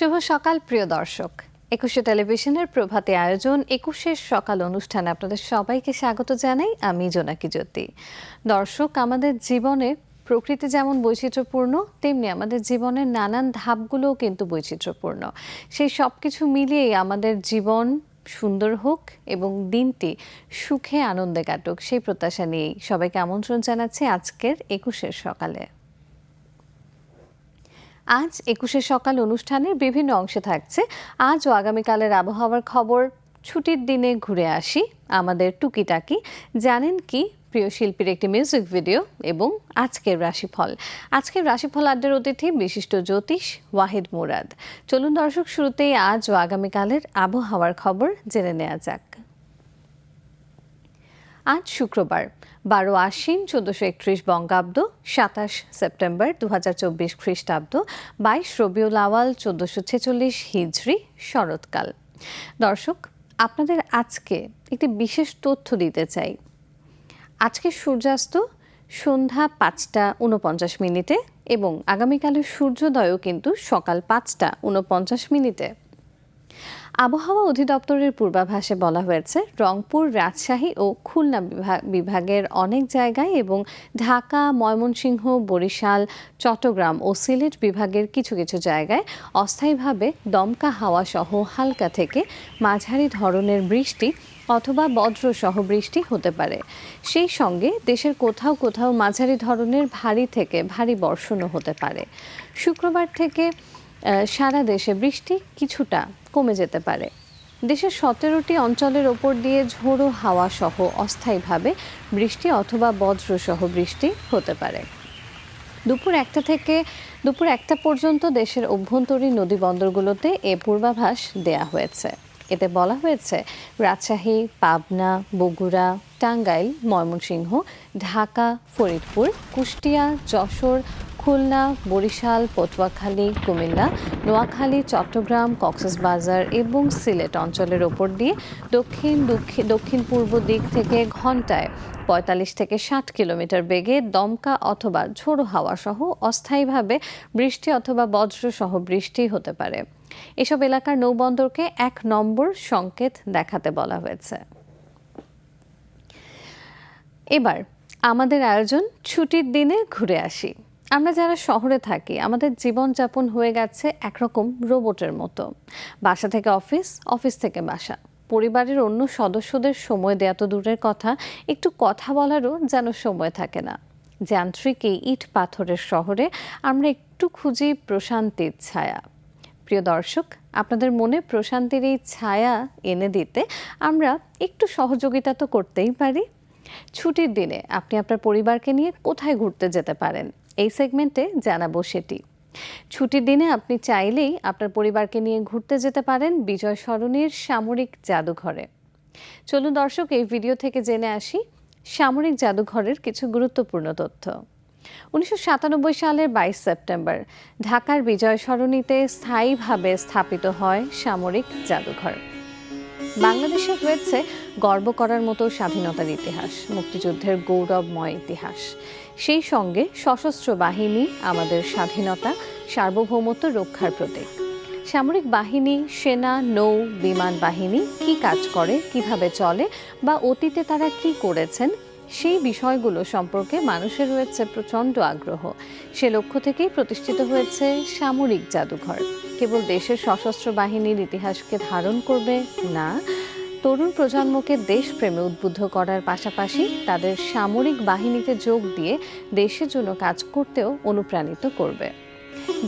শুভ সকাল, প্রিয় দর্শক। একুশে টেলিভিশনের প্রভাতে আয়োজন একুশের সকাল অনুষ্ঠানে আপনাদের সবাইকে স্বাগত জানাই আমি জোনাকি জ্যোতি। দর্শক, আমাদের জীবনে প্রকৃতি যেমন বৈচিত্র্যপূর্ণ, তেমনি আমাদের জীবনের নানান ধাপগুলোও কিন্তু বৈচিত্র্যপূর্ণ। সেই সব কিছু মিলিয়েই আমাদের জীবন সুন্দর হোক এবং দিনটি সুখে, আনন্দে কাটুক, সেই প্রত্যাশা নিয়েই সবাইকে আমন্ত্রণ জানাচ্ছি আজকের একুশের সকালে। আজ একুশে সকাল অনুষ্ঠানের বিভিন্ন অংশে থাকছে। আজ ও আগামীকালের আবহাওয়ার খবর। ছুটির দিনে ঘুরে আসি আমাদের টুকিটাকি। জানেন কি, প্রিয় শিল্পীর একটি মিউজিক ভিডিও এবং আজকের রাশিফল। আজকের রাশিফল আড্ডার অতিথি বিশিষ্ট জ্যোতিষ ওয়াহিদ মুরাদ। চলুন দর্শক, শুরুতেই আজ ও আগামীকালের আবহাওয়ার খবর জেনে নেওয়া যাক। আজ শুক্রবার, বারো আশ্বিন চোদ্দশো একত্রিশ বঙ্গাব্দ, সাতাশ সেপ্টেম্বর দু হাজার চব্বিশ খ্রিস্টাব্দ, বাইশ রবিউল আওয়াল চোদ্দশো ছেচল্লিশ হিজড়ি, শরৎকাল। দর্শক, আপনাদের আজকে একটি বিশেষ তথ্য দিতে চাই। আজকে সূর্যাস্ত সন্ধ্যা পাঁচটা উনপঞ্চাশ মিনিটে এবং আগামীকালের সূর্যোদয়ও কিন্তু সকাল পাঁচটা উনপঞ্চাশ মিনিটে। আবহাওয়া অধিদপ্তরের পূর্বাভাসে বলা হয়েছে, রংপুর, রাজশাহী ও খুলনা বিভাগ- বিভাগের অনেক জায়গায় এবং ঢাকা, ময়মনসিংহ, বরিশাল, চট্টগ্রাম ও সিলেট বিভাগের কিছু কিছু জায়গায় অস্থায়ীভাবে দমকা হাওয়া সহ হালকা থেকে মাঝারি ধরনের বৃষ্টি অথবা বজ্রসহ বৃষ্টি হতে পারে। সেই সঙ্গে দেশের কোথাও কোথাও মাঝারি ধরনের ভারী থেকে ভারী বর্ষণও হতে পারে। শুক্রবার থেকে সারা দেশে বৃষ্টি কিছুটা কমে যেতে পারে। দেশের সতেরোটি অঞ্চলের ওপর দিয়ে ঝোড়ো হাওয়া সহ অস্থায়ীভাবে বৃষ্টি অথবা বজ্রসহ বৃষ্টি হতে পারে। দুপুর একটা থেকে, দুপুর একটা পর্যন্ত দেশের অভ্যন্তরীণ নদী বন্দরগুলোতে এ পূর্বাভাস দেয়া হয়েছে। এতে বলা হয়েছে, রাজশাহী, পাবনা, বগুড়া, টাঙ্গাইল, ময়মনসিংহ, ঢাকা, ফরিদপুর, কুষ্টিয়া, যশোর খুলনা, বরিশাল, পটুয়াখালী, কুমিল্লা, নোয়াখালী, চট্টগ্রাম, কক্সবাজার এবং সিলেট অঞ্চলের ওপর দিয়ে দক্ষিণ দক্ষিণ পূর্ব দিক থেকে ঘন্টায় পঁয়তাল্লিশ থেকে ষাট কিলোমিটার বেগে দমকা অথবা ঝোড়ো হাওয়া সহ অস্থায়ীভাবে বৃষ্টি অথবা বজ্রসহ বৃষ্টি হতে পারে। এসব এলাকার নৌবন্দরকে এক নম্বর সংকেত দেখাতে বলা হয়েছে। এবার আমাদের আয়োজন ছুটির দিনে ঘুরে আসি। আমরা যারা শহরে থাকি, আমাদের জীবনযাপন হয়ে গেছে একরকম রোবটের মতো। বাসা থেকে অফিস অফিস থেকে বাসা। পরিবারের অন্য সদস্যদের সময় দেয়া তো দূরের কথা, একটু কথা বলারও যেন সময় থাকে না। যান্ত্রিক এই ইট পাথরের শহরে আমরা একটু খুঁজি প্রশান্তির ছায়া। প্রিয় দর্শক, আপনাদের মনে প্রশান্তির এই ছায়া এনে দিতে আমরা একটু সহযোগিতা তো করতেই পারি। ছুটির দিনে আপনি আপনার পরিবারকে নিয়ে কোথায় ঘুরতে যেতে পারেন? এই সেগমেন্টে জানাব সেটি। ছুটির দিনে আপনি চাইলেই আপনার পরিবারকে নিয়ে ঘুরতে যেতে পারেন বিজয় সরণির সামরিক জাদুঘরে। চলুন দর্শক, এই ভিডিও থেকে জেনে আসি সামরিক জাদুঘরের কিছু গুরুত্বপূর্ণ তথ্য। উনিশশো সাতানব্বই সালের বাইশ সেপ্টেম্বর, ঢাকার বিজয় সরণিতে স্থায়ীভাবে স্থাপিত হয় সামরিক জাদুঘর। বাংলাদেশে রয়েছে গর্ব করার মতো স্বাধীনতার ইতিহাস, মুক্তিযুদ্ধের গৌরবময় ইতিহাস। সেই সঙ্গে সশস্ত্র বাহিনী, আমাদের স্বাধীনতা, সার্বভৌমত্ব রক্ষার প্রতীক। সামরিক বাহিনী, সেনা, নৌ, বিমান বাহিনী কি কাজ করে, কীভাবে চলে বা অতীতে তারা কি করেছেন, সেই বিষয়গুলো সম্পর্কে মানুষের রয়েছে প্রচণ্ড আগ্রহ। সে লক্ষ্য থেকেই প্রতিষ্ঠিত হয়েছে সামরিক জাদুঘর। কেবল দেশের সশস্ত্র বাহিনীর ইতিহাসকে ধারণ করবে না তরুণ প্রজন্মকে দেশপ্রেমে উদ্বুদ্ধ করার পাশাপাশি তাদের সামরিক বাহিনীতে যোগ দিয়ে দেশের জন্য কাজ করতেও অনুপ্রাণিত করবে।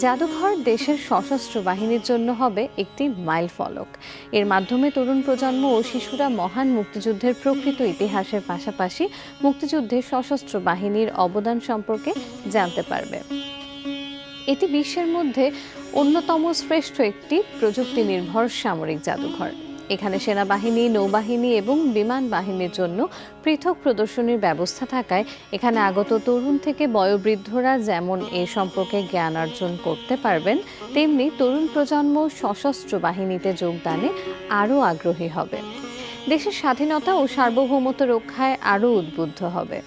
জাদুঘর দেশের সশস্ত্র বাহিনীর জন্য হবে একটি মাইল ফলক। এর মাধ্যমে তরুণ প্রজন্ম ও শিশুরা মহান মুক্তিযুদ্ধের প্রকৃত ইতিহাসের পাশাপাশি মুক্তিযুদ্ধে সশস্ত্র বাহিনীর অবদান সম্পর্কে জানতে পারবে। এটি বিশ্বের মধ্যে অন্যতম শ্রেষ্ঠ একটি প্রযুক্তি নির্ভর সামরিক জাদুঘর। এখানে সেনাবাহিনী, নৌবাহিনী এবং বিমান বাহিনীর জন্য পৃথক প্রদর্শনীর ব্যবস্থা থাকায় এখানে আগত তরুণ থেকে বয়োবৃদ্ধরা যেমন এ সম্পর্কে জ্ঞান অর্জন করতে পারবেন, তেমনি তরুণ প্রজন্ম সশস্ত্র বাহিনীতে যোগদানে আরও আগ্রহী হবে। দেশের স্বাধীনতা ও সার্বভৌমত্ব রক্ষায় আরও উদ্বুদ্ধ হবে।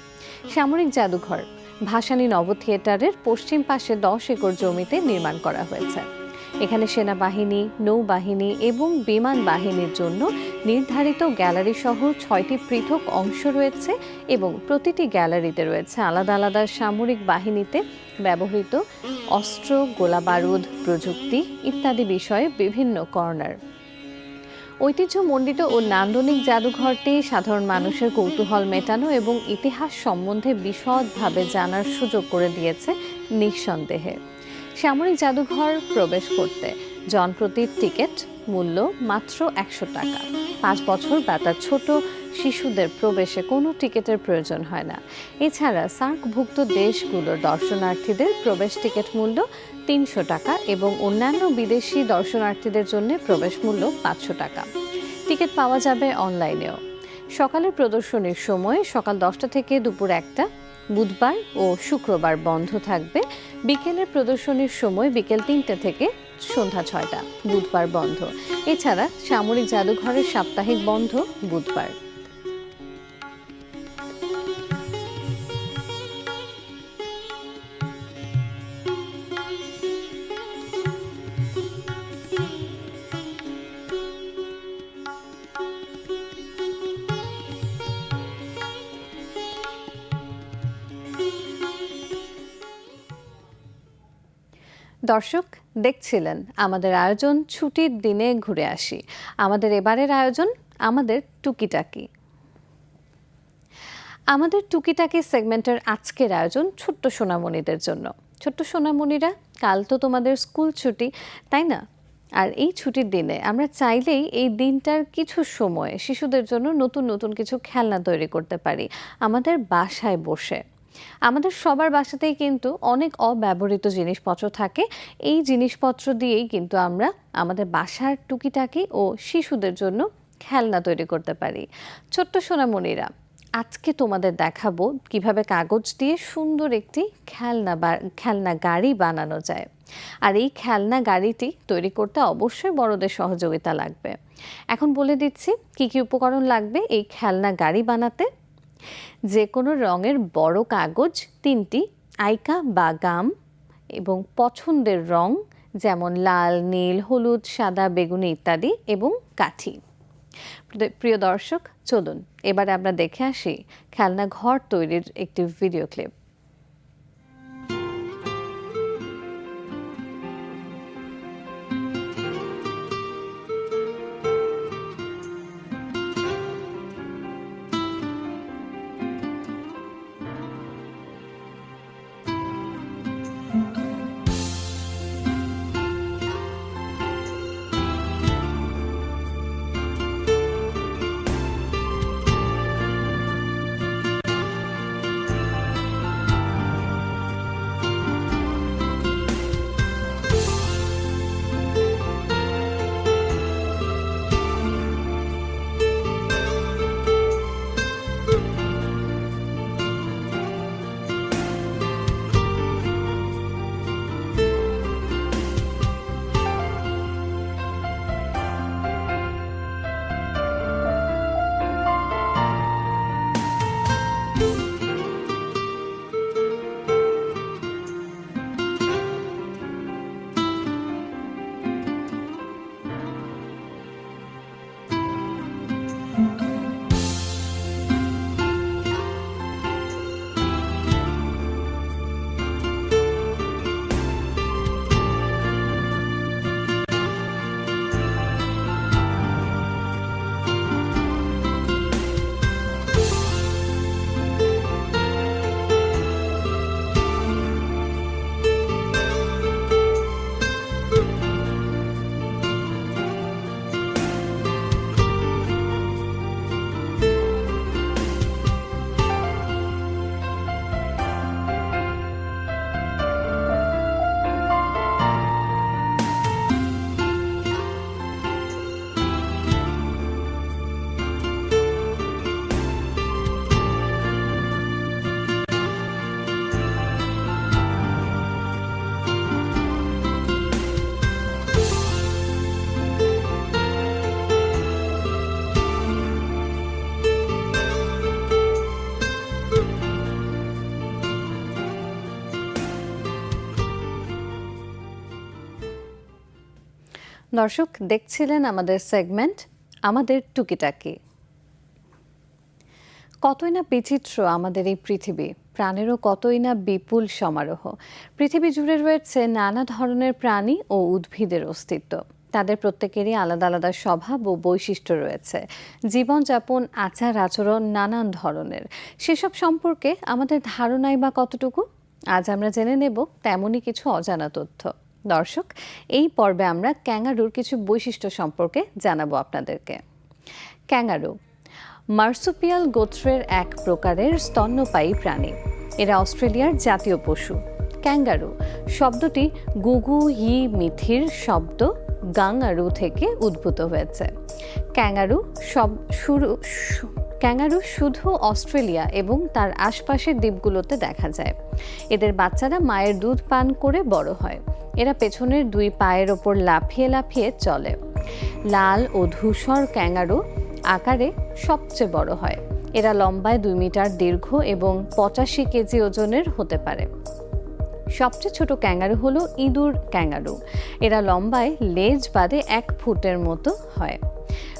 সামরিক জাদুঘর, ভাসানী নব থিয়েটারের পশ্চিম পাশে দশ একর জমিতে নির্মাণ করা হয়েছে। এখানে সেনাবাহিনী, নৌবাহিনী এবং বিমান বাহিনীর জন্য নির্ধারিত গ্যালারি সহ ছয়টি পৃথক অংশ রয়েছে এবং প্রতিটি গ্যালারিতে রয়েছে আলাদা আলাদা সামরিক বাহিনীতে ব্যবহৃত অস্ত্র, গোলাবারুদ, প্রযুক্তি ইত্যাদি বিষয়ে বিভিন্ন কর্নার। ঐতিহ্যমণ্ডিত ও নান্দনিক জাদুঘরটি সাধারণ মানুষের কৌতূহল মেটানো এবং ইতিহাস সম্বন্ধে বিশদভাবে জানার সুযোগ করে দিয়েছে নিঃসন্দেহে। সামরিক জাদুঘর প্রবেশ করতে। জনপ্রতি টিকিট মূল্য মাত্র একশো টাকা। পাঁচ বছর বা তার ছোট শিশুদের প্রবেশে কোনো টিকিটের প্রয়োজন হয় না। এছাড়া সার্কভুক্ত দেশগুলোর দর্শনার্থীদের প্রবেশ টিকিট মূল্য তিনশো টাকা এবং অন্যান্য বিদেশি দর্শনার্থীদের জন্য প্রবেশ মূল্য পাঁচশো টাকা। টিকিট পাওয়া যাবে অনলাইনেও। সকালের প্রদর্শনীর সময় সকাল দশটা থেকে দুপুর একটা বুধবার ও শুক্রবার বন্ধ থাকবে। বিকেলের প্রদর্শনীর সময় বিকেল তিনটে থেকে সন্ধ্যা ছয়টা, বুধবার বন্ধ। এছাড়া সামরিক জাদুঘরের সাপ্তাহিক বন্ধ বুধবার। দর্শক, দেখছিলেন আমাদের আয়োজন ছুটির দিনে ঘুরে আসি। আমাদের এবারের আয়োজন আমাদের টুকিটাকি। আমাদের টুকিটাকি সেগমেন্টের আজকের আয়োজন ছোট্ট সোনামণিদের জন্য। ছোট্ট সোনামণিরা, কাল তো তোমাদের স্কুল ছুটি, তাই না? আর এই ছুটির দিনে আমরা চাইলেই এই দিনটার কিছু সময় শিশুদের জন্য নতুন নতুন কিছু খেলনা তৈরি করতে পারি। আমাদের বাসায় বসে। আমাদের সবার বাসাতেই কিন্তু অনেক অব্যবহৃত জিনিসপত্র থাকে। এই জিনিসপত্র দিয়েই কিন্তু আমরা আমাদের বাসার টুকিটাকি ও শিশুদের জন্য খেলনা তৈরি করতে পারি। ছোট্ট সোনামণিরা, আজকে তোমাদের দেখাবো কীভাবে কাগজ দিয়ে সুন্দর একটি খেলনা বা, খেলনা গাড়ি বানানো যায়। আর এই খেলনা গাড়িটি তৈরি করতে অবশ্যই বড়দের সহযোগিতা লাগবে। এখন বলে দিচ্ছি, কি কি উপকরণ লাগবে এই খেলনা গাড়ি বানাতে? যে কোনো রঙের বড় কাগজ, তিনটি আইকা বা গাম এবং পছন্দের রং যেমন লাল, নীল, হলুদ, সাদা, বেগুনি ইত্যাদি এবং কাঠি। প্রিয় দর্শক, চলুন। এবারে আমরা দেখে আসি খেলনা ঘর তৈরির একটি ভিডিও ক্লিপ। দর্শক, দেখছিলেন আমাদের সেগমেন্ট, আমাদের টুকিটাকি। কতই না বিচিত্র আমাদের এই পৃথিবী, প্রাণেরও কতই না বিপুল সমারোহ। পৃথিবী জুড়ে রয়েছে নানা ধরনের প্রাণী ও উদ্ভিদের অস্তিত্ব। তাদের প্রত্যেকেরই আলাদা আলাদা স্বভাব ও বৈশিষ্ট্য রয়েছে। জীবনযাপন, আচার আচরণ নানান ধরনের। সেসব সম্পর্কে আমাদের ধারণাই বা কতটুকু? আজ আমরা জেনে নেব তেমনই কিছু অজানা তথ্য। দর্শক, এই পর্বে আমরা ক্যাঙ্গারুর কিছু বৈশিষ্ট্য সম্পর্কে জানাব আপনাদেরকে। ক্যাঙ্গারু, মার্সুপিয়াল গোত্রের এক প্রকারের স্তন্যপায়ী প্রাণী। এরা অস্ট্রেলিয়ার জাতীয় পশু। ক্যাঙ্গারু শব্দটি গুগু, হি, মিথির শব্দ গাঙ্গারু থেকে উদ্ভূত হয়েছে। ক্যাঙ্গারু সব শুরু ক্যাঙ্গারু শুধু অস্ট্রেলিয়া এবং তার আশপাশের দ্বীপগুলোতে দেখা যায়। এদের বাচ্চারা মায়ের দুধ পান করে বড় হয়। এরা পেছনের দুই পায়ের ওপর লাফিয়ে লাফিয়ে চলে। লাল ও ধূসর ক্যাঙ্গারু আকারে সবচেয়ে বড় হয়। এরা লম্বায় দুই মিটার দীর্ঘ এবং পঁচাশি কেজি ওজনের হতে পারে। সবচেয়ে ছোট ক্যাঙ্গারু হলো ইঁদুর ক্যাঙ্গারু। এরা লম্বায় লেজ বাদে এক ফুটের মতো হয়।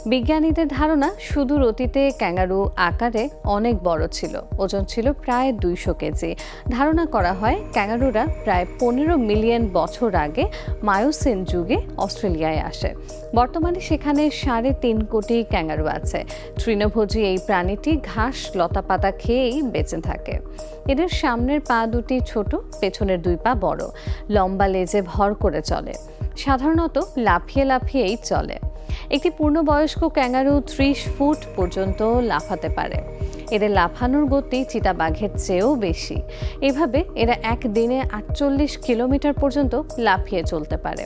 বিজ্ঞানীদের ধারণা সুদূর অতীতে ক্যাঙ্গারু আকারে অনেক বড় ছিল। ওজন ছিল প্রায় দুইশো কেজি। ধারণা করা হয় ক্যাঙ্গারুরা প্রায় পনেরো মিলিয়ন বছর আগে মায়োসিন যুগে অস্ট্রেলিয়ায় আসে। বর্তমানে সেখানে সাড়ে তিন কোটি ক্যাঙ্গারু আছে। তৃণভোজী এই প্রাণীটি ঘাস, লতাপাতা খেয়েই বেঁচে থাকে। এদের সামনের পা দুটি ছোট, পেছনের দুই পা বড়। লম্বা লেজে ভর করে চলে। সাধারণত লাফিয়ে লাফিয়েই চলে। একটি পূর্ণবয়স্ক ক্যাঙ্গারু ত্রিশ ফুট পর্যন্ত লাফাতে পারে। এদের লাফানোর গতি চিতাবাঘের চেয়েও বেশি। এভাবে এরা একদিনে আটচল্লিশ কিলোমিটার পর্যন্ত লাফিয়ে চলতে পারে।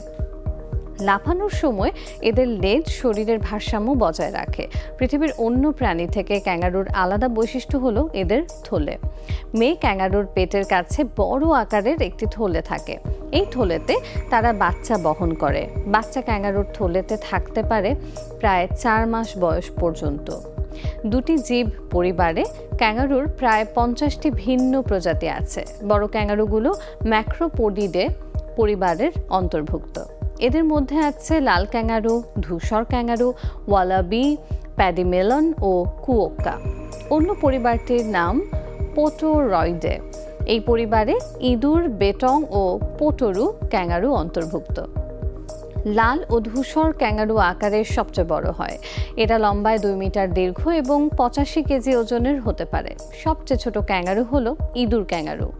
লাফানোর সময় এদের লেজ শরীরের ভারসাম্য বজায় রাখে। পৃথিবীর অন্য প্রাণী থেকে ক্যাঙ্গারুর আলাদা বৈশিষ্ট্য হলো এদের থলে। মেয়ে ক্যাঙ্গারুর পেটের কাছে বড় আকারের একটি থলে থাকে। এই থলেতে তারা বাচ্চা বহন করে। বাচ্চা ক্যাঙ্গারুর থলেতে থাকতে পারে প্রায় চার মাস বয়স পর্যন্ত। দুটি জীব পরিবারে ক্যাঙ্গারুর প্রায় পঞ্চাশটি ভিন্ন প্রজাতি আছে। বড় ক্যাঙ্গারুগুলো ম্যাক্রোপোডিডে পরিবারের অন্তর্ভুক্ত। এদের মধ্যে আছে লাল ক্যাঙ্গারু, ধূসর ক্যাঙ্গারু, ওয়ালাবি প্যাডিমেলন ও কুয়োক্কা। অন্য পরিবারটির নাম পোটোরয়েডে। এই পরিবারে ইঁদুর, বেটং ও পোটরু ক্যাঙ্গারু অন্তর্ভুক্ত। লাল ও ধূসর ক্যাঙ্গারু আকারের সবচেয়ে বড় হয়। এটা লম্বায় দুই মিটার দীর্ঘ এবং পঁচাশি কেজি ওজনের হতে পারে। সবচেয়ে ছোট ক্যাঙ্গারু হলো ইঁদুর ক্যাঙ্গারু।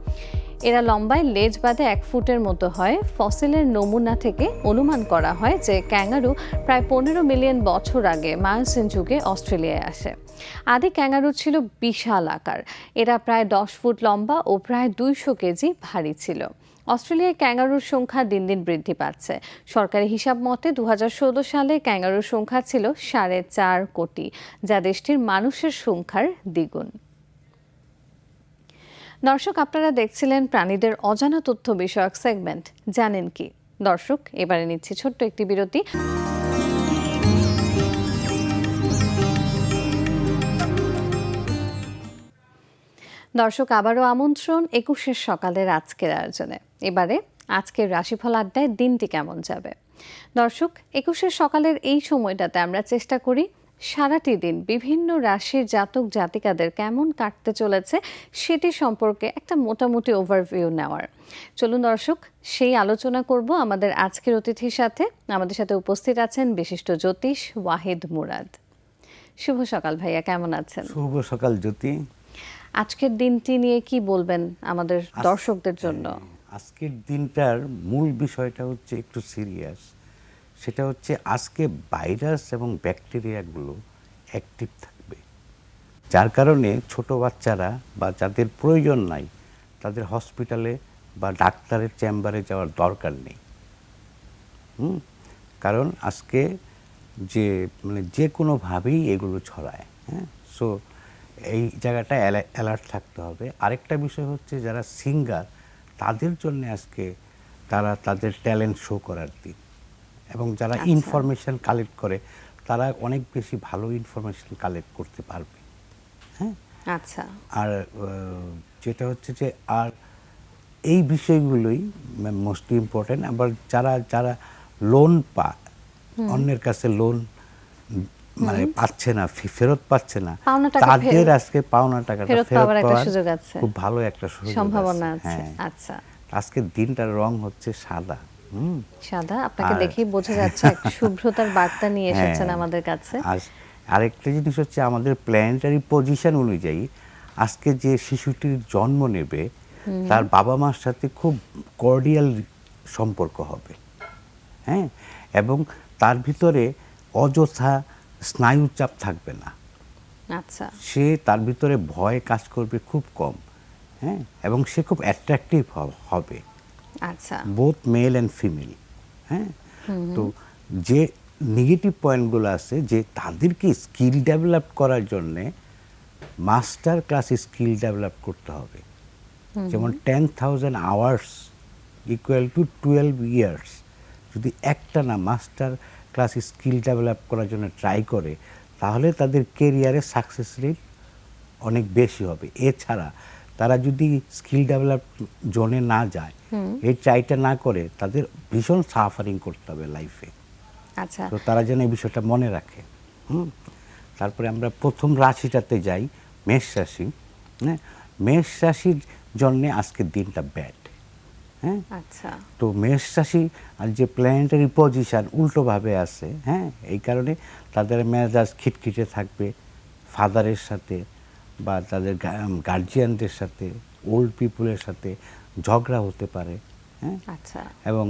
এরা লম্বায় লেজ বাদে এক ফুটের মতো হয়। ফসিলের নমুনা থেকে অনুমান করা হয় যে ক্যাঙ্গারু প্রায় পনেরো মিলিয়ন বছর আগে মায়োসিন যুগে অস্ট্রেলিয়ায় আসে। আদি ক্যাঙ্গারু ছিল বিশাল আকার। এরা প্রায় দশ ফুট লম্বা ও প্রায় দুইশো কেজি ভারী ছিল। অস্ট্রেলিয়ায় ক্যাঙ্গারুর সংখ্যা দিন দিন বৃদ্ধি পাচ্ছে। সরকারি হিসাব মতে দু হাজার ষোলো সালে ক্যাঙ্গারুর সংখ্যা ছিল সাড়ে চার কোটি, যা দেশটির মানুষের সংখ্যার দ্বিগুণ। দর্শক, আপনারা দেখছিলেন প্রাণীদের অজানা তথ্য বিষয়ক সেগমেন্ট। জানেন কি? দর্শক, এবারে নিচ্ছি ছোট্ট একটি বিরতি। দর্শক, আবারও আমন্ত্রণ একুশের সকালের আজকের আয়োজনে। এবারে আজকের রাশিফল আড্ডায় দিনটি কেমন যাবে? দর্শক, একুশের সকালের এই সময়টাতে আমরা চেষ্টা করি সারাটি দিন বিভিন্ন রাশির জাতক জাতিকাদের কেমন কাটতে চলেছে সেটি সম্পর্কে একটা মোটামুটি ওভারভিউ নেওয়ার। চলুন দর্শক সেই আলোচনা করব আমাদের আজকের অতিথির সাথে। আমাদের সাথে উপস্থিত আছেন বিশিষ্ট জ্যোতিষ ওয়াহিদ মুরাদ। শুভ সকাল ভাইয়া কেমন আছেন? শুভ সকাল জ্যোতি। আজকের দিনটি নিয়ে কি বলবেন আমাদের দর্শকদের জন্য? আজকের দিনটার মূল বিষয়টা হচ্ছে একটু সিরিয়াস সেটা হচ্ছে আজকে ভাইরাস এবং ব্যাকটেরিয়াগুলো অ্যাক্টিভ থাকবে। যার কারণে ছোট বাচ্চারা বা যাদের প্রয়োজন নাই, তাদের হসপিটালে বা ডাক্তারের চেম্বারে যাওয়ার দরকার নেই। হুম? কারণ আজকে যে মানে যে কোনোভাবেই এগুলো ছড়ায় হ্যাঁ? সো এই জায়গাটা অ্যালার্ট থাকতে হবে। আরেকটা বিষয় হচ্ছে যারা সিঙ্গার, তাদের জন্য আজকে তারা তাদের ট্যালেন্ট শো করার দিন এবং যারা আচ্ছা। ইনফরমেশন কালেক্ট করে তারা অনেক বেশি ভালো ইনফরমেশন কালেক্ট করতে পারবে। হ্যাঁ? আচ্ছা। আর যেটা হচ্ছে যে আর এই বিষয়গুলোই মোস্ট ইম্পর্টেন্ট আবার যারা যারা লোন পায় অন্যের কাছে লোন মানে পাচ্ছে না ফেরত পাচ্ছে না তাদের আজকে পাওনা টাকাটা ফেরত পাওয়ার সুযোগ আছে। খুব ভালো একটা সুযোগ সম্ভাবনা আছে। হ্যাঁ। আচ্ছা। আজকে দিনটার রং হচ্ছে সাদা। সাদা? আপনাকে দেখেই বোঝা যাচ্ছে এক শুভ্রতার বার্তা নিয়ে এসেছেন হ্যাঁ। আমাদের কাছে। আর আরেকটা জিনিস হচ্ছে আমাদের প্ল্যানেটারি পজিশন অনুযায়ী আজকে যে শিশুটির জন্ম নেবে তার বাবা মার সাথে খুব কর্ডিয়াল সম্পর্ক হবে। হ্যাঁ? এবং তার ভিতরে অযথা স্নায়ুচাপ থাকবে না। আচ্ছা। সে তার ভিতরে ভয় কাজ করবে খুব কম। হ্যাঁ? এবং সে খুব অ্যাট্রাকটিভ হবে। আচ্ছা। বোথ মেল অ্যান্ড ফিমেল হ্যাঁ? তো যে নেগেটিভ পয়েন্টগুলো আছে যে তাদেরকে স্কিল ডেভেলপ করার জন্যে মাস্টার ক্লাস স্কিল ডেভেলপ করতে হবে। যেমন ten thousand hours equal to twelve years যদি একটা না মাস্টার ক্লাস স্কিল ডেভেলপ করার জন্য ট্রাই করে তাহলে তাদের কেরিয়ারে সাকসেস রেট অনেক বেশি হবে। এছাড়া তারা যদি স্কিল ডেভেলপ জোনে না যায় এই ট্রাইটা না করে তাদের ভীষণ সাফারিং করতে হবে লাইফে আচ্ছা। তো তারা যেন এই বিষয়টা মনে রাখে। হুম? তারপরে আমরা প্রথম রাশিটাতে যাই মেষ রাশি। হ্যাঁ? মেষ রাশির জন্যে আজকের দিনটা ব্যাড হ্যাঁ? আচ্ছা। তো মেষ রাশি আর যে প্ল্যানেটারি পজিশন উল্টোভাবে আছে হ্যাঁ? এই কারণে তাদের মেজাজ খিটখিটে থাকবে ফাদারের সাথে বা তাদের গার্জিয়ানদের সাথে ওল্ড পিপুলের সাথে ঝগড়া হতে পারে হ্যাঁ? আচ্ছা। এবং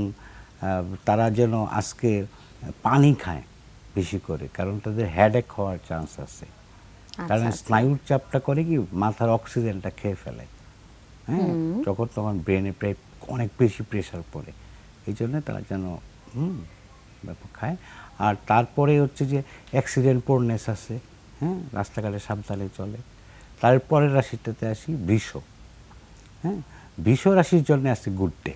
তারা যেন আজকে পানি খায় বেশি করে কারণ তাদের হ্যাডেক হওয়ার চান্স আছে। কারণ আচ্ছা। স্নায়ুর চাপটা করে কি মাথার অক্সিজেনটা খেয়ে ফেলে হ্যাঁ? যখন তখন ব্রেনে প্রায় অনেক বেশি প্রেশার পড়ে এই জন্য তারা যেন হুম ব্যাপক খায়। আর তারপরে হচ্ছে যে অ্যাক্সিডেন্ট পোরনেস আছে হ্যাঁ? রাস্তাঘাটে সাবধানে চলে। তারপরের রাশিটাতে আসি বৃষ। হ্যাঁ বৃষ রাশির জন্য আজকে গুড ডে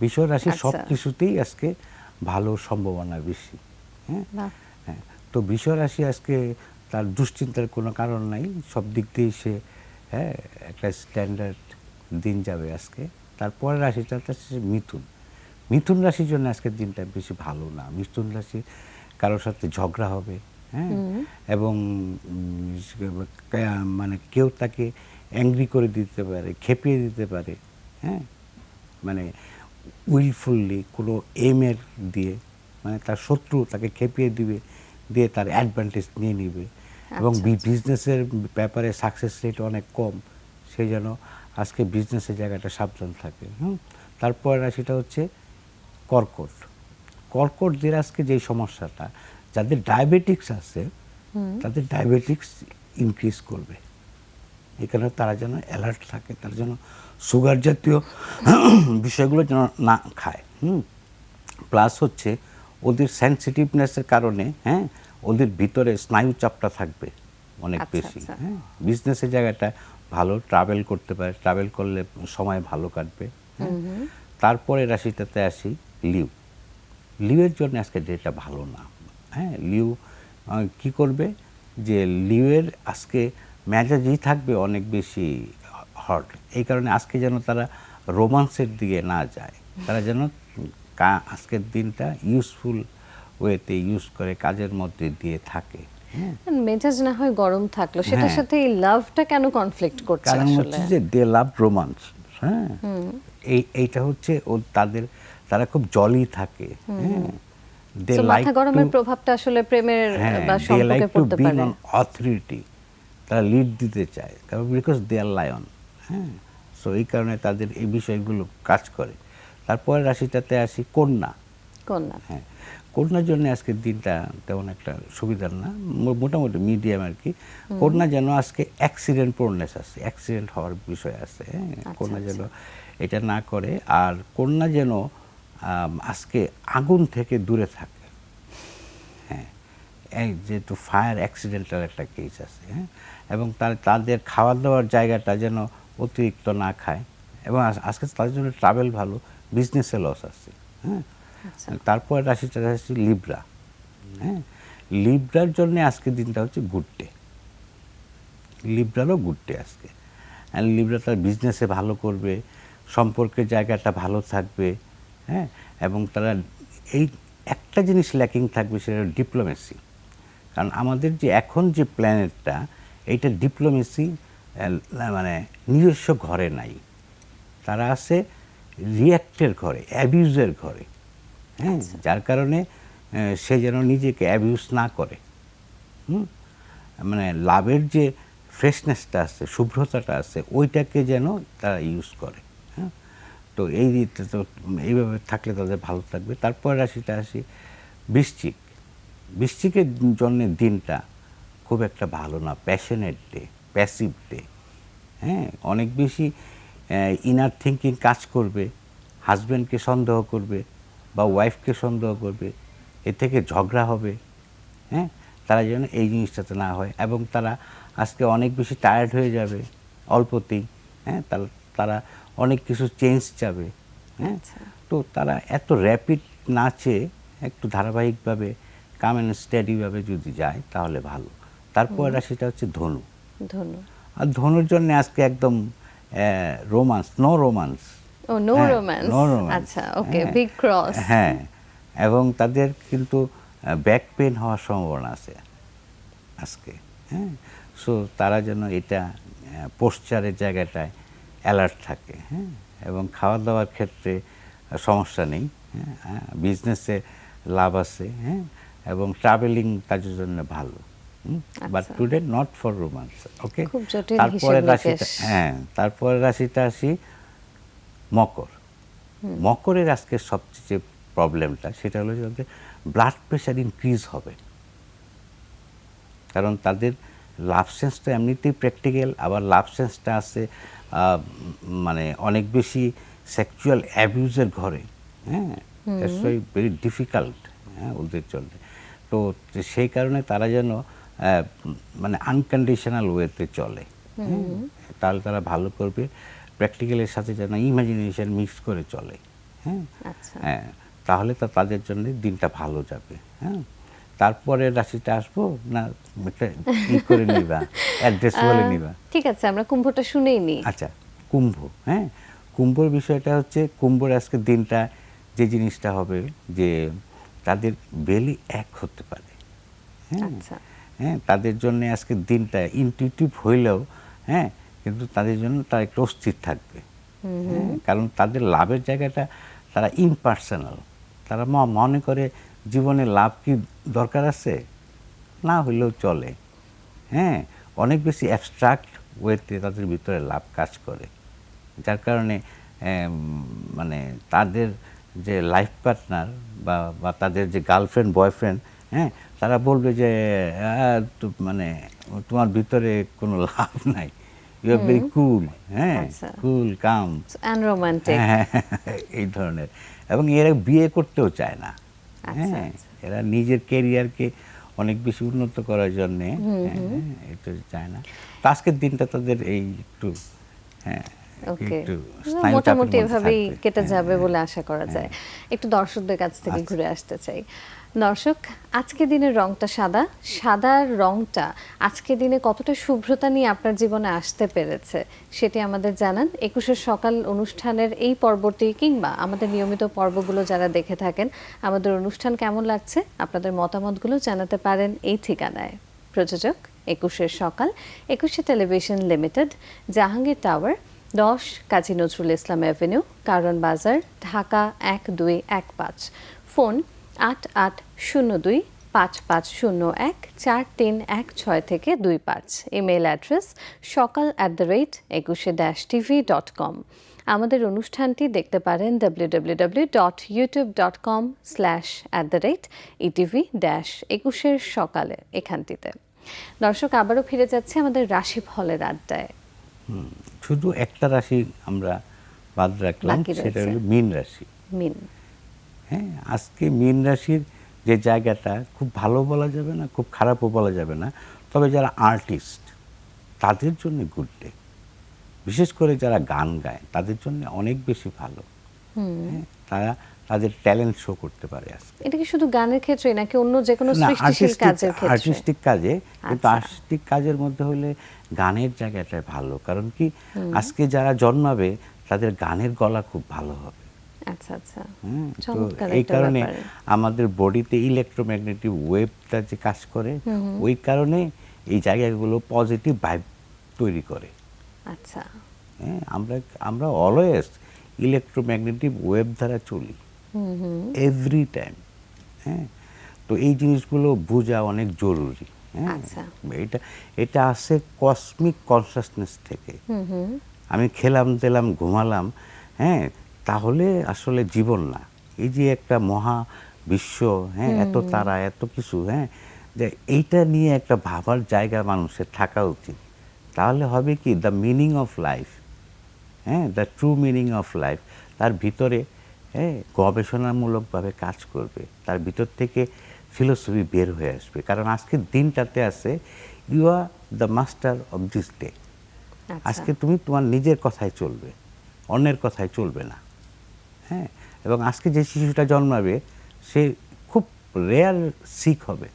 বৃষ রাশির আচ্ছা। সব কিছুতেই আজকে ভালো সম্ভাবনা বেশি। হ্যাঁ হ্যাঁ তো বৃষ রাশি আজকে তার দুশ্চিন্তার কোনো কারণ নাই সব দিক দিয়েই সে হ্যাঁ একটা স্ট্যান্ডার্ড দিন যাবে আজকে। তারপরে রাশিটা হচ্ছে মিথুন। মিথুন রাশির জন্য আজকের দিনটা বেশি ভালো না। মিথুন রাশি কারোর সাথে ঝগড়া হবে হ্যাঁ? এবং মানে কেউ তাকে অ্যাংরি করে দিতে পারে খেপিয়ে দিতে পারে হ্যাঁ? মানে উইলফুললি কোনো এমের দিয়ে মানে তার শত্রু তাকে খেপিয়ে দিবে দিয়ে তার অ্যাডভান্টেজ নিয়ে নিবে। এবং আচ্ছা, বিজনেসের ব্যাপারে সাকসেস রেট অনেক কম সেই জন্য আজকে বিজনেসের জায়গাটা সাবধান থাকে হুম? তারপর সেটা হচ্ছে কর্কট। কর্কটদের আজকে যেই সমস্যাটা যাদের ডায়াবেটিক্স আছে তাদের ডায়াবেটিক্স ইনক্রিজ করবে। এখানে তারা যেন অ্যালার্ট থাকে তারা যেন সুগার জাতীয় বিষয়গুলো যেন না খায় হুম। প্লাস হচ্ছে ওদের সেন্সিটিভনেসের কারণে হ্যাঁ ওদের ভিতরে স্নায়ু চাপটা থাকবে অনেক আচ্ছা, বেশি আচ্ছা। হ্যাঁ। বিজনেসের জায়গাটা ভালো ট্রাভেল করতে পারে ট্রাভেল করলে সময় ভালো কাটবে হ্যাঁ? তারপরে রাশিটাতে আসি লিউ। লিউয়ের জন্য আজকে ডেটা ভালো না। হ্যাঁ লিউ কি করবে? যে লিউয়ের আজকে মেজাজই থাকবে অনেক বেশি হট। এই কারণে আজকে যেন তারা রোমান্সের দিকে না যায়। তারা যেন আজকের দিনটা ইউজফুল ওয়েতে ইউজ করে কাজের মধ্যে দিয়ে থাকে। হ্যাঁ। মেজাজ না হয় গরম থাকল সেটার হ্যাঁ। সাথে এই লাভটা কেন কনফ্লিক্ট করছে কারণ হচ্ছে যে দে লাভ রোমান্স হ্যাঁ। এই এইটা হচ্ছে ও তাদের তারা খুব জলি থাকে হ্যাঁ। দে লাইক মাথা গরমের প্রভাবটা আসলে প্রেমের হ্যাঁ বা সম্পর্কে পড়তে পারে। অথরিটি তারা লিড দিতে চায় কারণ বিকজ দে আর লায়ন হ্যাঁ? সো এই কারণে তাদের এই বিষয়গুলো কাজ করে। তারপরে রাশিটাতে আসি কন্যা। কন্যা। হ্যাঁ কন্যার জন্য আজকের দিনটা তেমন একটা সুবিধার না মোটামুটি মিডিয়াম আর কি। কন্যা যেন আজকে অ্যাক্সিডেন্ট প্রোনেস আছে অ্যাক্সিডেন্ট হওয়ার বিষয় আছে হ্যাঁ? কন্যা যেন এটা না করে আর কন্যা যেন আজকে আগুন থেকে দূরে থাকে। হ্যাঁ এই যেহেতু ফায়ার অ্যাক্সিডেন্টাল একটা কেস আছে হ্যাঁ এবং তার তাদের খাওয়া দাওয়ার জায়গাটা যেন অতিরিক্ত না খায় এবং আজকে তাদের জন্য ট্রাভেল ভালো বিজনেসে লস আছে হ্যাঁ। আচ্ছা। তারপর রাশিটা রাশি লিব্রা হ্যাঁ। লিব্রার জন্য আজকের দিনটা হচ্ছে গুড ডে লিব্রারও গুড ডে আজকে। লিব্রা তার বিজনেসে ভালো করবে সম্পর্কের জায়গাটা ভালো থাকবে হ্যাঁ? এবং তারা এই একটা জিনিস ল্যাকিং থাকবে সেটা ডিপ্লোমেসি কারণ আমাদের যে এখন যে প্ল্যানেটটা এইটা ডিপ্লোমেসি মানে নিজস্ব ঘরে নাই। তারা আছে রিয়াক্টের ঘরে অ্যাবিউজের ঘরে। হ্যাঁ? যার কারণে সে যেন নিজেকে অ্যাবিউজ না করে। হুম? মানে লাভের যে ফ্রেশনেসটা আছে শুভ্রতাটা আছে ওইটাকে যেন তারা ইউজ করে। তো এই তো এইভাবে থাকলে তাদের ভালো থাকবে। তারপর রাশিটা আসি বৃশ্চিক। বৃশ্চিকের জন্য দিনটা খুব একটা ভালো না প্যাশনেট ডে প্যাসিভ ডে হ্যাঁ অনেক বেশি ইনার থিঙ্কিং কাজ করবে হাজব্যান্ডকে সন্দেহ করবে বা ওয়াইফকে সন্দেহ করবে, এ থেকে ঝগড়া হবে। হ্যাঁ তারা যেন এই জিনিসটাতে না হয় এবং তারা আজকে অনেক বেশি টায়ার্ড হয়ে যাবে অল্পতেই। হ্যাঁ তারা অনেক কিছু চেঞ্জ যাবে হ্যাঁ? আচ্ছা। তো তারা এত র্যাপিড নাচে একটু ধারাবাহিকভাবে কাম অ্যান্ড স্টাডিভাবে যদি যায় তাহলে ভালো। তারপর রাশিটা হচ্ছে ধনু। ধনু। আর ধনুর জন্য আজকে একদম রোমান্স নো রোমান্স ও নো রোম্যান্স আচ্ছা ওকে বিগ ক্রস হ্যাঁ এবং তাদের কিন্তু ব্যাক পেন হওয়ার সম্ভাবনা আছে আজকে হ্যাঁ? সো তারা যেন এটা পোস্টারের জায়গাটায় অ্যালার্ট থাকে হ্যাঁ? এবং খাওয়া দাওয়ার ক্ষেত্রে সমস্যা নেই হ্যাঁ? বিজনেসে লাভ আছে হ্যাঁ? এবং ট্রাভেলিং কাজের জন্য ভালো but. Today not for romance okay তারপরে রাশিটা হ্যাঁ তারপরে রাশিটা আসি মকর। মকরের আজকে সবচেয়ে যে প্রবলেমটা সেটা হলো যে ব্লাড প্রেশার ইনক্রিজ হবে। কারণ তাদের লাভ সেন্সটা এমনিতেই প্র্যাকটিক্যাল আবার লাভ সেন্সটা আছে মানে অনেক বেশি সেক্সুয়াল অ্যাবিউজের ঘরে হ্যাঁ? দ্যাটস ওয়াই ভেরি ডিফিকাল্ট হ্যাঁ ওদের জন্য তো সেই কারণে তারা যেন মানে আনকন্ডিশনাল ওয়েতে চলে হ্যাঁ? তাহলে তারা ভালো করবে প্র্যাকটিক্যালের সাথে যেন ইমাজিনেশন মিক্স করে চলে হ্যাঁ? আচ্ছা। হ্যাঁ তাহলে তো তাদের জন্য দিনটা ভালো যাবে হ্যাঁ? তারপরে রাশিটা আসব না ই করে নিবা? অ্যাড্রেস বলে নিবা। ঠিক আছে আমরা কুম্ভটা শুনেই নি আচ্ছা কুম্ভ হ্যাঁ? কুম্ভর বিষয়টা হচ্ছে কুম্ভর আজকে দিনটা যে জিনিসটা হবে যে তাদের বেলি এক হতে পারে হ্যাঁ? আচ্ছা। হ্যাঁ তাদের জন্য আজকে দিনটা ইনটিউটিভ হইলেও হ্যাঁ কিন্তু তাদের জন্য তারা একটু অস্থির থাকবে হ্যাঁ, কারণ তাদের লাভের জায়গাটা তারা ইমপার্সোনাল তারা মনে করে জীবনে লাভ কি দরকার আছে? না হইলেও চলে। হ্যাঁ অনেক বেশি অ্যাবস্ট্রাক্ট ওয়েতে তাদের ভিতরে লাভ কাজ করে। যার কারণে মানে তাদের যে লাইফ পার্টনার বা বা তাদের যে গার্লফ্রেন্ড বয়ফ্রেন্ড হ্যাঁ তারা বলবে যে মানে তোমার ভিতরে কোনো লাভ নাই। ইউ আর ভেরি কুল হ্যাঁ আচ্ছা। কুল কাম অ্যান্ড রোমান্টিক হ্যাঁ, এই ধরনের। এবং এরা বিয়ে করতেও চায় না। আচ্ছা, হ্যাঁ আচ্ছা। এরা নিজের কেরিয়ারকে অনেক বেশি উন্নত করার জন্য এটা চায় না। তো আজকের দিনটা তাদের এই একটু হ্যাঁ ওকে একটু মোটামুটি এভাবেই কেটে হ্যাঁ, যাবে বলে আশা করা যায়। একটু দর্শকদের কাছ থেকে আচ্ছা। ঘুরে আসতে চাই। দর্শক, আজকে দিনের রংটা সাদা। সাদার রংটা আজকে দিনে কতটা শুভ্রতা নিয়ে আপনার জীবনে আসতে পেরেছে, সেটি আমাদের জানান একুশের সকাল অনুষ্ঠানের এই পর্বটি কিংবা আমাদের নিয়মিত পর্বগুলো যারা দেখে থাকেন, আমাদের অনুষ্ঠান কেমন লাগছে, আপনাদের মতামতগুলো জানাতে পারেন এই ঠিকানায়। প্রযোজক একুশের সকাল, একুশে টেলিভিশন লিমিটেড, জাহাঙ্গীর টাওয়ার, দশ কাজী নজরুল ইসলাম অ্যাভিনিউ কারণ বাজার, ঢাকা এক দুই এক পাঁচ। ফোন আট আট শূন্য দুই পাঁচ পাঁচ শূন্য এক চার তিন এক ছয় থেকে দুই পাঁচ। ইমেল অ্যাড্রেস সকাল অ্যাট দ্য রেট একুশে ড্যাশ টিভি ডট কম আমাদের অনুষ্ঠানটি দেখতে পারেন W W W dot YouTube dot com slash at the rate ETV dash একুশের সকালে এখানটিতে। দর্শক আবারও ফিরে যাচ্ছে আমাদের রাশিফলের আড্ডায়। শুধু একটা রাশি আমরা বাদ রাখলাম সেটা হলো মীন রাশি। মিন। হ্যাঁ আজকে মীন রাশির যে জায়গাটা খুব ভালো বলা যাবে না খুব খারাপও বলা যাবে না। তবে যারা আর্টিস্ট তাদের জন্য গুড ডে বিশেষ করে যারা গান গায় তাদের জন্য অনেক বেশি ভালো। হ্যাঁ, তারা তাদের ট্যালেন্ট শো করতে পারে আজকে। এটা কি শুধু গানের ক্ষেত্রে নাকি অন্য যে কোনো না সৃষ্টিশীল কাজের ক্ষেত্রে? আর্টিস্টিক কাজে কিন্তু আচ্ছা। আর্টিস্টিক কাজের মধ্যে হলে গানের জায়গাটা ভালো। কারণ কি? আজকে যারা জন্মাবে তাদের গানের গলা খুব ভালো হবে। আচ্ছা আচ্ছা। তো এই কারণে আমাদের বডিতে ইলেকট্রোম্যাগনেটিক ওয়েভটা যে কাজ করে ওই কারণে এই জায়গাগুলো পজিটিভ ভাইব তৈরি করে। আচ্ছা। হ্যাঁ আমরা আমরা অলওয়েজ ইলেকট্রোম্যাগনেটিক ওয়েভ দ্বারা চলি। এভরি টাইম হ্যাঁ তো এই জিনিসগুলো বোঝা অনেক জরুরি। হ্যাঁ আচ্ছা। এটা এটা আসে কসমিক কনসাসনেস থেকে। আমি খেলাম দিলাম ঘুমালাম হ্যাঁ তাহলে আসলে জীবন না। এই যে একটা মহা বিশ্ব হ্যাঁ এত তারা এত কিছু হ্যাঁ যে এইটা নিয়ে একটা ভাবার জায়গা মানুষের থাকা উচিত। তাহলে হবে কি দ্য মিনিং অফ লাইফ হ্যাঁ the true meaning of life তার ভিতরে হ্যাঁ গবেষণামূলকভাবে কাজ করবে। তার ভিতর থেকে ফিলোসফি বের হয়ে আসবে। কারণ আজকের দিনটাতে আছে you are the master of this day আজকে তুমি তোমার নিজের কথায় চলবে অন্যের কথায় চলবে না। হ্যাঁ এবং আজকে যে শিশুটা জন্মাবে, সে খুব রেয়ার শিখ হবে।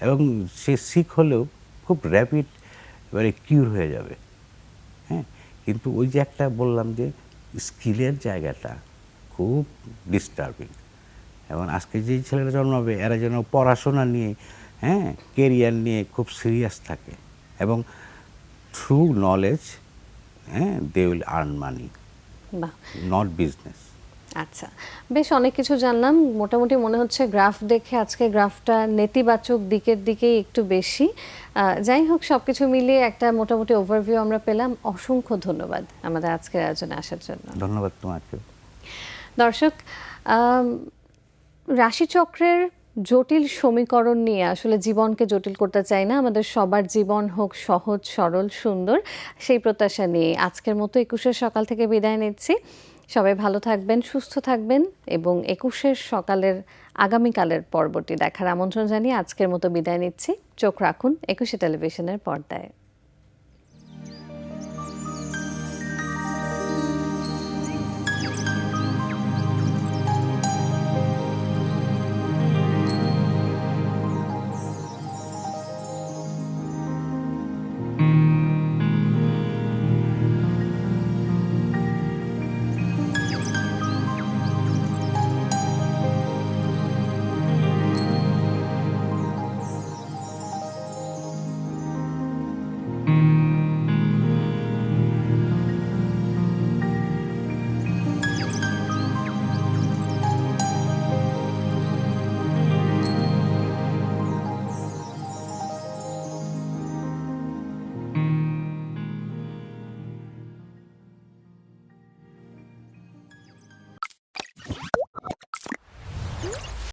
এবং সে শিখ হলেও খুব র্যাপিড এবারে কিউর হয়ে যাবে। হ্যাঁ কিন্তু ওই যে একটা বললাম যে স্কিলের জায়গাটা খুব ডিস্টার্বিং এবং আজকে যেই ছেলেরা জন্মাবে, এরা যেন পড়াশোনা নিয়ে হ্যাঁ কেরিয়ার নিয়ে খুব সিরিয়াস থাকে। এবং থ্রু নলেজ হ্যাঁ they will earn money not business আচ্ছা বেশ অনেক কিছু জানলাম। মোটামুটি মনে হচ্ছে গ্রাফ দেখে আজকে গ্রাফটা নেতিবাচক দিকের দিকেই একটু বেশি। যাই হোক সব কিছু মিলিয়ে একটা মোটামুটি ওভারভিউ আমরা পেলাম। অসংখ্য ধন্যবাদ আমাদের আজকের আয়োজনে আসার জন্য। ধন্যবাদ তোমাকে দর্শক রাশিচক্রের জটিল সমীকরণ নিয়ে, আসলে জীবনকে জটিল করতে চাই না, আমাদের সবার জীবন হোক সহজ, সরল, সুন্দর, সেই প্রত্যাশা নিয়ে। আজকের মতো একুশের সকাল থেকে বিদায় নিচ্ছি। সবাই ভালো থাকবেন, সুস্থ থাকবেন এবং একুশের সকালের আগামীকালের পর্বটি দেখার আমন্ত্রণ জানিয়ে আজকের মতো বিদায় নিচ্ছি। চোখ রাখুন একুশে টেলিভিশনের পর্দায়।